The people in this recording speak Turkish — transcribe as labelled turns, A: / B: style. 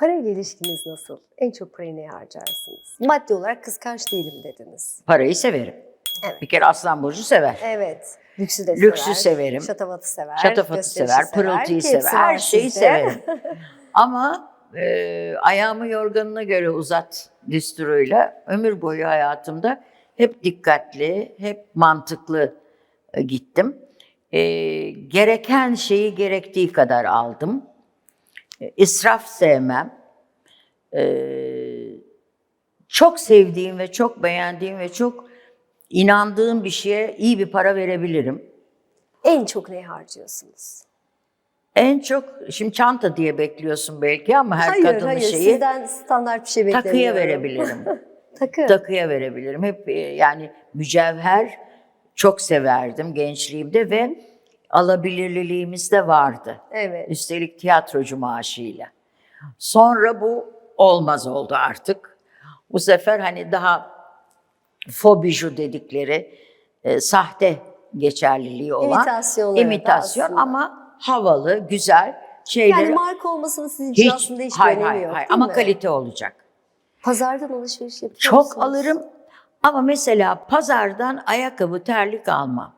A: Parayla ilişkiniz nasıl? En çok parayı neye harcarsınız? Maddi olarak kıskanç değilim dediniz.
B: Parayı severim.
A: Evet.
B: Bir kere Aslan Burcu sever.
A: Evet. Lüksü de
B: Lüksü
A: sever.
B: severim.
A: Şatafatı sever.
B: Şatafatı sever, pırıltıyı sever, her şeyi
A: sizde.
B: severim. Ama e, ayağımı yorganına göre uzat düsturuyla ömür boyu hayatımda hep dikkatli, hep mantıklı e, gittim. E, gereken şeyi gerektiği kadar aldım. E, israf sevmem. E, çok sevdiğim ve çok beğendiğim ve çok inandığım bir şeye iyi bir para verebilirim.
A: En çok neye harcıyorsunuz?
B: En çok şimdi çanta diye bekliyorsun belki ama her
A: hayır
B: kadının
A: hayır
B: şeyi
A: sizden standart bir şey beklemiyorum.
B: takıya verebilirim.
A: Takı.
B: takıya verebilirim. Hep e, yani mücevher çok severdim gençliğimde ve alabilirliliğimiz de vardı.
A: Evet.
B: Üstelik tiyatrocu maaşıyla. Sonra bu olmaz oldu artık. Bu sefer hani daha fobiju dedikleri e, sahte geçerliliği olan
A: İmitasyon,
B: imitasyon ama havalı, güzel şeyleri
A: Yani marka olmasının sizin için aslında hiç
B: hayır,
A: önemi
B: hayır,
A: yok
B: hayır. ama
A: mi?
B: kalite olacak.
A: Pazardan alışveriş yapıyor
B: Çok
A: musunuz?
B: alırım ama mesela pazardan ayakkabı terlik almam.